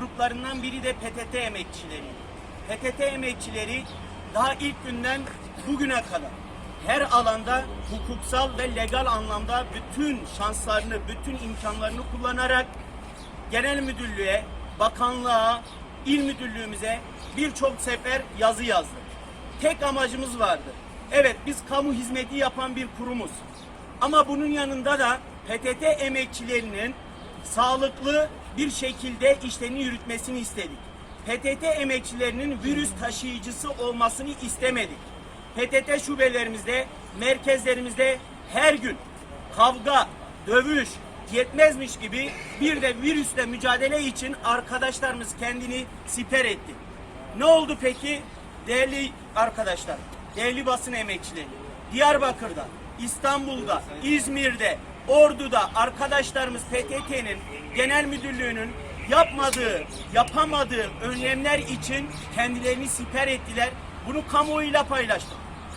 gruplarından biri de PTT emekçileri. PTT emekçileri daha ilk günden bugüne kadar her alanda hukuksal ve legal anlamda bütün şanslarını, bütün imkanlarını kullanarak genel müdürlüğe, bakanlığa, il müdürlüğümüze birçok sefer yazı yazdık. Tek amacımız vardı. Evet biz kamu hizmeti yapan bir kurumuz. Ama bunun yanında da PTT emekçilerinin sağlıklı bir şekilde işlerini yürütmesini istedik. PTT emekçilerinin virüs taşıyıcısı olmasını istemedik. PTT şubelerimizde, merkezlerimizde her gün kavga, dövüş yetmezmiş gibi bir de virüsle mücadele için arkadaşlarımız kendini siper etti. Ne oldu peki? Değerli arkadaşlar, değerli basın emekçileri, Diyarbakır'da, İstanbul'da, İzmir'de, Ordu'da arkadaşlarımız PTT'nin genel müdürlüğünün yapmadığı, yapamadığı önlemler için kendilerini siper ettiler. Bunu kamuoyuyla paylaştık.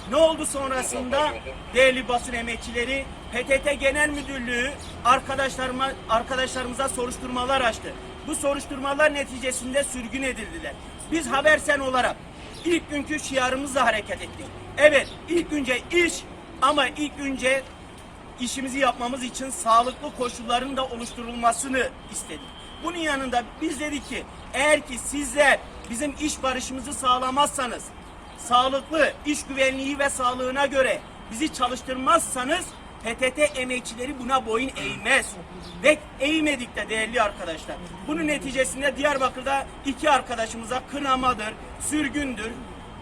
Ne oldu sonrasında? Değerli basın emekçileri PTT Genel Müdürlüğü arkadaşlarıma, arkadaşlarımıza soruşturmalar açtı. Bu soruşturmalar neticesinde sürgün edildiler. Biz Habersen olarak ilk günkü şiarımızla hareket ettik. Evet ilk önce iş ama ilk önce işimizi yapmamız için sağlıklı koşulların da oluşturulmasını istedik. Bunun yanında biz dedik ki eğer ki sizler bizim iş barışımızı sağlamazsanız sağlıklı iş güvenliği ve sağlığına göre bizi çalıştırmazsanız PTT emekçileri buna boyun eğmez. Ve eğmedik de değerli arkadaşlar. Bunun neticesinde Diyarbakır'da iki arkadaşımıza kınamadır, sürgündür,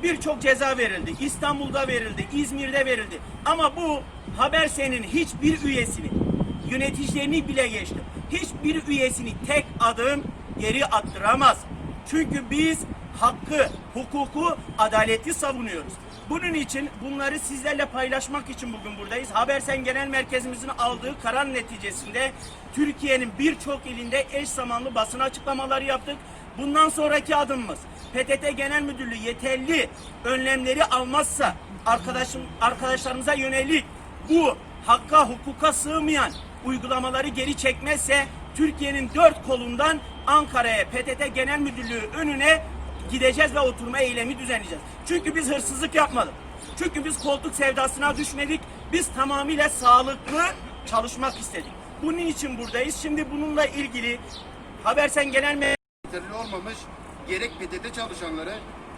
birçok ceza verildi. İstanbul'da verildi, İzmir'de verildi. Ama bu Habersen'in hiçbir üyesini, yöneticilerini bile geçtim. Hiçbir üyesini tek adım geri attıramaz. Çünkü biz hakkı, hukuku, adaleti savunuyoruz. Bunun için bunları sizlerle paylaşmak için bugün buradayız. Habersen Genel Merkezimizin aldığı karar neticesinde Türkiye'nin birçok ilinde eş zamanlı basın açıklamaları yaptık. Bundan sonraki adımımız PTT Genel Müdürlüğü yeterli önlemleri almazsa arkadaşım arkadaşlarımıza yönelik bu hakka hukuka sığmayan uygulamaları geri çekmezse Türkiye'nin dört kolundan Ankara'ya PTT Genel Müdürlüğü önüne gideceğiz ve oturma eylemi düzenleyeceğiz. Çünkü biz hırsızlık yapmadık. Çünkü biz koltuk sevdasına düşmedik. Biz tamamıyla sağlıklı çalışmak istedik. Bunun için buradayız. Şimdi bununla ilgili Habersen Genel Müdürlüğü olmamış gerek PTT çalışanları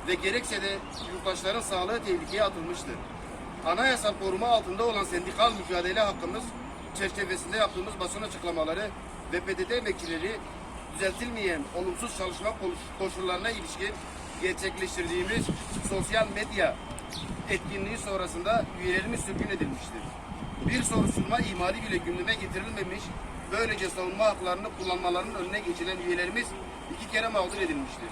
ve gerekse de yurttaşların sağlığı tehlikeye atılmıştır. Anayasal koruma altında olan sendikal mücadele hakkımız çerçevesinde yaptığımız basın açıklamaları ve PTT emekçileri düzeltilmeyen olumsuz çalışma koş- koşullarına ilişkin gerçekleştirdiğimiz sosyal medya etkinliği sonrasında üyelerimiz sürgün edilmiştir. Bir soruşturma ihmali bile gündeme getirilmemiş, böylece savunma haklarını kullanmalarının önüne geçilen üyelerimiz iki kere mağdur edilmiştir.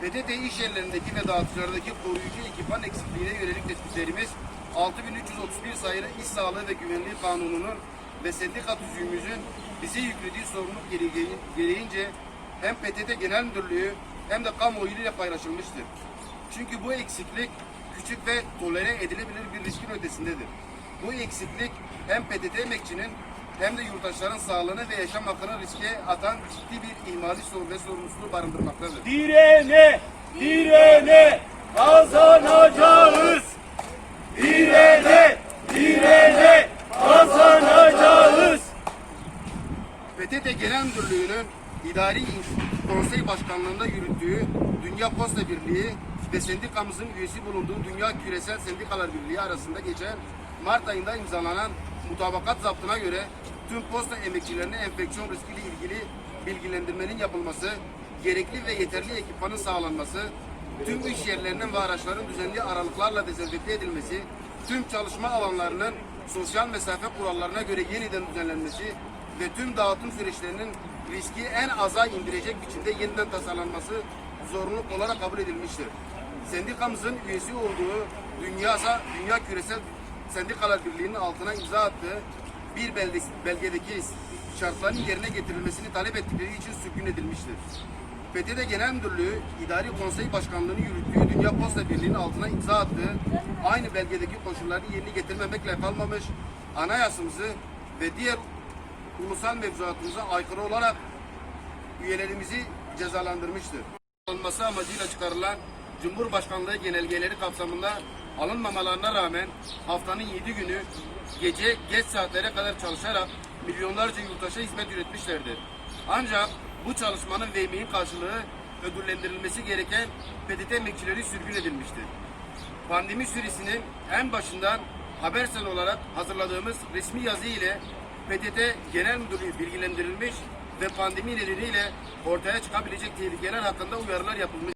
PTT iş yerlerindeki ve dağıtıcılardaki koruyucu ekipman eksikliğine yönelik tespitlerimiz 6331 sayılı İş Sağlığı ve Güvenliği Kanunu'nun ve sendika tüzüğümüzün bize yüklediği sorumluluk gereği- gereğince hem PTT Genel Müdürlüğü hem de kamuoyu ile paylaşılmıştır. Çünkü bu eksiklik küçük ve tolere edilebilir bir riskin ötesindedir. Bu eksiklik hem PTT emekçinin hem de yurttaşların sağlığını ve yaşam hakkını riske atan ciddi bir ihmali sorun ve sorumluluğu barındırmaktadır. direne, direne kazanacağız. Direne, direne kazanacağız. PTT Genel Müdürlüğü'nün idari konsey başkanlığında yürüttüğü Dünya Posta Birliği ve sendikamızın üyesi bulunduğu Dünya Küresel Sendikalar Birliği arasında geçen Mart ayında imzalanan mutabakat zaptına göre tüm posta emekçilerine enfeksiyon riskiyle ilgili bilgilendirmenin yapılması, gerekli ve yeterli ekipmanın sağlanması, tüm iş yerlerinin ve araçların düzenli aralıklarla dezenfekte edilmesi, tüm çalışma alanlarının sosyal mesafe kurallarına göre yeniden düzenlenmesi ve tüm dağıtım süreçlerinin riski en aza indirecek biçimde yeniden tasarlanması zorunluluk olarak kabul edilmiştir. Sendikamızın üyesi olduğu Dünya, Dünya Küresel Sendikalar Birliği'nin altına imza attığı bir belde, belgedeki şartların yerine getirilmesini talep ettikleri için sürgün edilmiştir. PTT Genel Müdürlüğü İdari Konsey Başkanlığı'nı yürüttüğü Dünya Posta Birliği'nin altına imza attığı aynı belgedeki koşulları yerine getirmemekle kalmamış, anayasamızı ve diğer ulusal mevzuatımıza aykırı olarak üyelerimizi cezalandırmıştır. Alınması amacıyla çıkarılan Cumhurbaşkanlığı genelgeleri kapsamında alınmamalarına rağmen haftanın 7 günü gece geç saatlere kadar çalışarak milyonlarca yurttaşa hizmet üretmişlerdir. Ancak bu çalışmanın ve emeğin karşılığı ödüllendirilmesi gereken PTT emekçileri sürgün edilmiştir. Pandemi süresinin en başından habersel olarak hazırladığımız resmi yazı ile PTT Genel Müdürlüğü bilgilendirilmiş ve pandemi nedeniyle ortaya çıkabilecek tehlikeler hakkında uyarılar yapılmış.